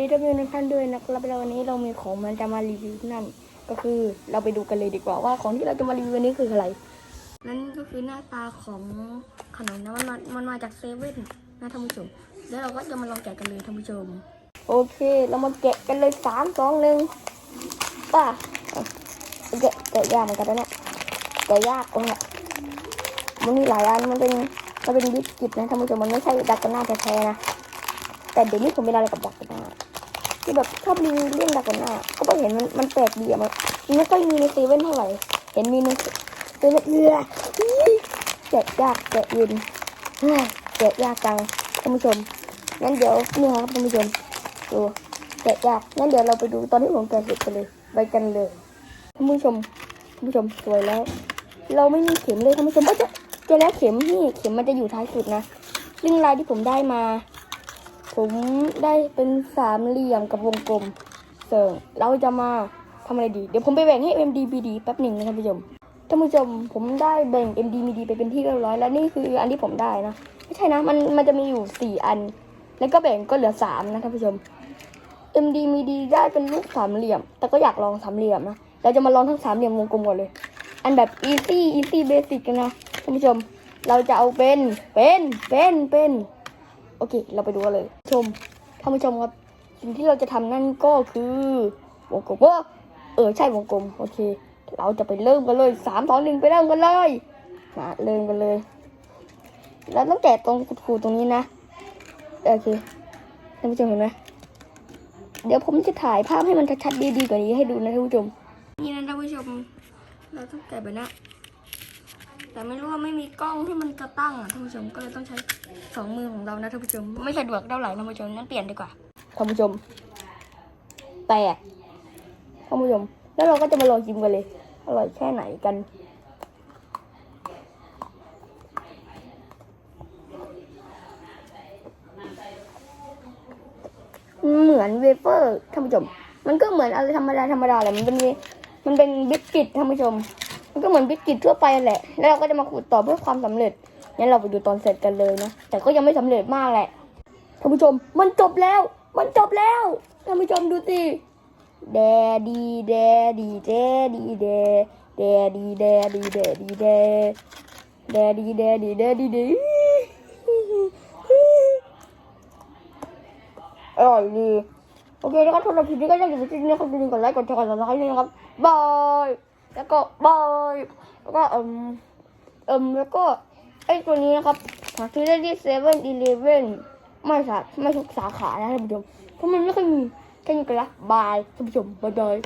ดีท่านผู้ชมทุกท่านด้วยนะครับแล้ววันนี้เรามีของมันจะมารีวิวนั่น ก็คือเราไปดูกันเลยดีกว่าว่าของที่เราจะมารีวิววันนี้คืออะไร นั่นก็คือหน้าตาของขนมนะมันมามันมาจากเซเว่นนะท่านผู้ชม แล้วเราก็จะมาลองแกะกันเลยท่านผู้ชม โอเค เรามาแกะกันเลยสามสองหนึ่งป่ะเอาแกะแกะยากเหมือนกันนะเนี่ยแกะยากตรงเนี้ยมันมีหลายอันมันเป็นมันเป็นบิสกิตนะท่านผู้ชมมันไม่ใช่ดักกันหน้าแท้ๆนะแต่เดี๋ยวนี้ผมเป็นอะไรกับดักกันหน้า ที่แบบชอบรีวิวเรื่องดักกันหน้าก็เพราะเห็นมันมันแปลกดีอะมันไม่ค่อยมีในเซเว่นเท่าไหร่เห็นมีในเซเว่นเรือแกยากแกเย็นเฮ้ยแกยากจังท่านผู้ชมงั้นเดี๋ยวนี่ครับท่านผู้ชมดูแกะยากงั้นเดี๋ยวเราไปดูตอนที่ผมแกะเสร็จกันเลย ไปกันเลยท่านผู้ชมท่านผู้ชมสวยแล้ว เราไม่มีเข็มเลยท่านผู้ชมก็จะเจอแล้วเข็มนี่เข็มมันจะอยู่ท้ายสุดนะซึ่งลายที่ผมได้มา ผมได้เป็นสามเหลี่ยมกับวงกลมเสริมเราจะมาทำอะไรดี เดี๋ยวผมไปแบ่งให้ MDBD แป๊บหนึ่งนะท่านผู้ชมท่านผู้ชมผมได้แบ่ง MDBD ไปเป็นที่เรียบร้อย แล้วนี่คืออันที่ผมได้นะไม่ใช่นะมันมันจะมีอยู่สี่อัน แล้วก็แบ่งก็เหลือสามนะท่านผู้ชม MDBD ได้เป็นรูปสามเหลี่ยม แต่ก็อยากลองสามเหลี่ยมนะเราจะมาลองทั้งสามเหลี่ยมวงกลมก่อนเลย อันแบบ easy easy basic กันนะท่านผู้ชม เราจะเอาเป็นเป็นเป็นเป็นโอเค เราไปดูกันเลย ชมท่านผู้ชมครับสิ่งที่เราจะทำนั่นก็คือวงกลมว่าเออใช่วงกลมโอเค เราจะไปเริ่มกันเลยสามสองหนึ่งไปเริ่มกันเลยมาเริ่มกันเลยแล้วต้องแกะตรงขูดตรงนี้นะโอเคท่านผู้ชมเห็นไหมเดี๋ยวผมจะถ่ายภาพให้มันชัดๆดีๆกว่านี้ให้ดูนะท่านผู้ชมนี่นะท่านผู้ชม เราต้องแกะแบบนี้ แต่ไม่รู้ว่าไม่มีกล้องที่มันจะตั้งอะท่านผู้ชมก็เลยต้องใช้สองมือของเรานะท่านผู้ชม ไม่สะดวกเท่าไหร่ท่านผู้ชมงั้นเปลี่ยนดีกว่าท่านผู้ชม แตกท่านผู้ชม แล้วเราก็จะมาลองชิมกันเลย อร่อยแค่ไหนกันเหมือนเวเฟอร์ท่านผู้ชม มันก็เหมือนอะไรธรรมดาธรรมดาแหละมันเป็นมันเป็นบิสกิตท่านผู้ชม มันก็เหมือนบิสกิตทั่วไปแหละ แล้วเราก็จะมาขูดต่อเพื่อความสำเร็จงั้นเราไปดูตอนเสร็จกันเลยนะ แต่ก็ยังไม่สำเร็จมากแหละ ท่านผู้ชม มันจบแล้ว มันจบแล้ว ท่านผู้ชมดูสิแดดีแดดีแดดีแดแดดีแดดีแดดีแดแดดีแดดีแดดีแดอร่อยดีโอเคแล้วก็สำหรับคลิปนี้ก็อยากจะไปคลิปนี้ขอบคุณกดไลค์กดแชร์กดซับสไครต์ด้วยนะครับบาย แล้วก็บายแล้วก็เอิมเอิมแล้วก็ไอ้ตัวนี้นะครับหาซื้อได้ที่เซเว่นอีเลฟเว่นไม่สาไม่ทุกสาขานะท่านผู้ชมเพราะมันไม่ค่อยมีแค่นี้กันละบายท่านผู้ชมบายบาย